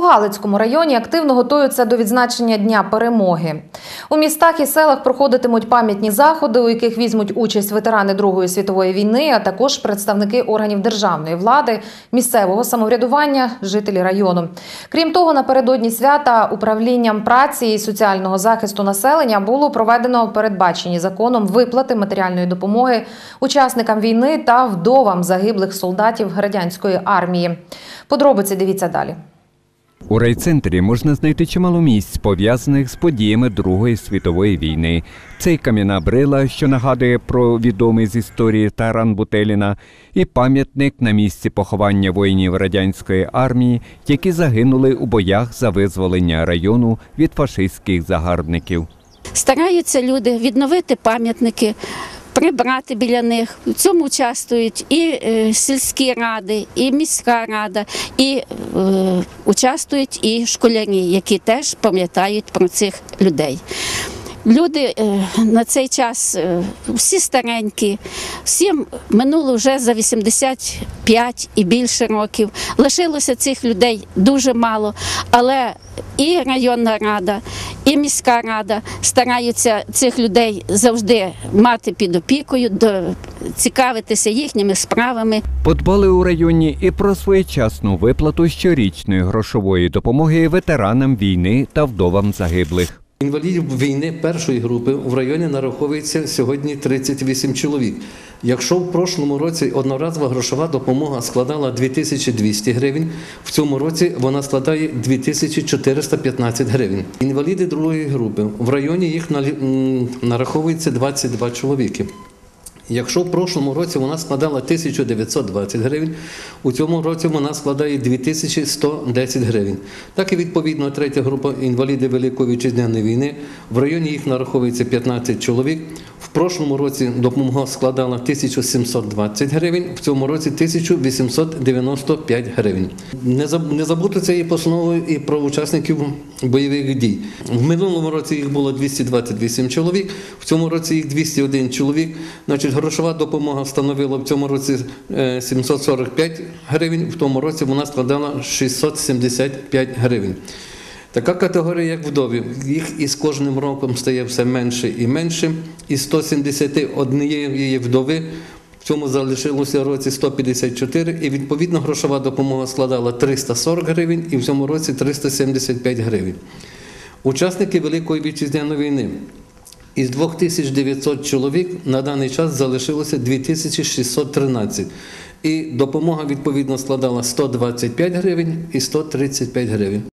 Галицькому районі активно готуються до відзначення Дня перемоги. У містах і селах проходитимуть пам'ятні заходи, у яких візьмуть участь ветерани Другої світової війни, а також представники органів державної влади, місцевого самоврядування, жителі району. Крім того, напередодні свята управлінням праці і соціального захисту населення було проведено передбачені законом виплати матеріальної допомоги учасникам війни та вдовам загиблих солдатів радянської армії. Подробиці дивіться далі. У райцентрі можна знайти чимало місць, пов'язаних з подіями Другої світової війни. Це й кам'яна брила, що нагадує про відомий з історії Таран Бутеліна, і пам'ятник на місці поховання воїнів радянської армії, які загинули у боях за визволення району від фашистських загарбників. Стараються люди відновити пам'ятники, прибрати біля них. В цьому участвують і е, сільські ради, і міська рада, і е, участвують і школярі, які теж пам'ятають про цих людей. Люди е, на цей час е, всі старенькі, всім минуло вже за 85 і більше років. Лишилося цих людей дуже мало, але і районна рада, і міська рада стараються цих людей завжди мати під опікою, цікавитися їхніми справами. Подбали у районі і про своєчасну виплату щорічної грошової допомоги ветеранам війни та вдовам загиблих. Інвалідів війни першої групи в районі нараховується сьогодні 38 чоловік. Якщо в прошлому році одноразова грошова допомога складала 2200 гривень, в цьому році вона складає 2415 гривень. Інваліди другої групи в районі їх нараховується 22 чоловіки. Якщо в прошлому році вона складала 1920 гривень, у цьому році вона складає 2110 гривень. Так і відповідно третя група інвалідів Великої вітчизняної війни. В районі їх нараховується 15 чоловік. Прошлому році допомога складала 1720 гривень, в цьому році 1895 гривень. Не забути цієї постанови і про учасників бойових дій. В минулому році їх було 228 чоловік, в цьому році їх 201 чоловік. Значить, грошова допомога становила в цьому році е, 745 гривень, в тому році вона складала 675 гривень. Така категорія, як вдові, їх із кожним роком стає все менше і менше. Із 171 вдови в цьому залишилося році 154, і відповідно грошова допомога складала 340 гривень, і в цьому році 375 гривень. Учасники Великої вітчизняної війни. Із 2900 чоловік на даний час залишилося 2613. І допомога відповідно складала 125 гривень і 135 гривень.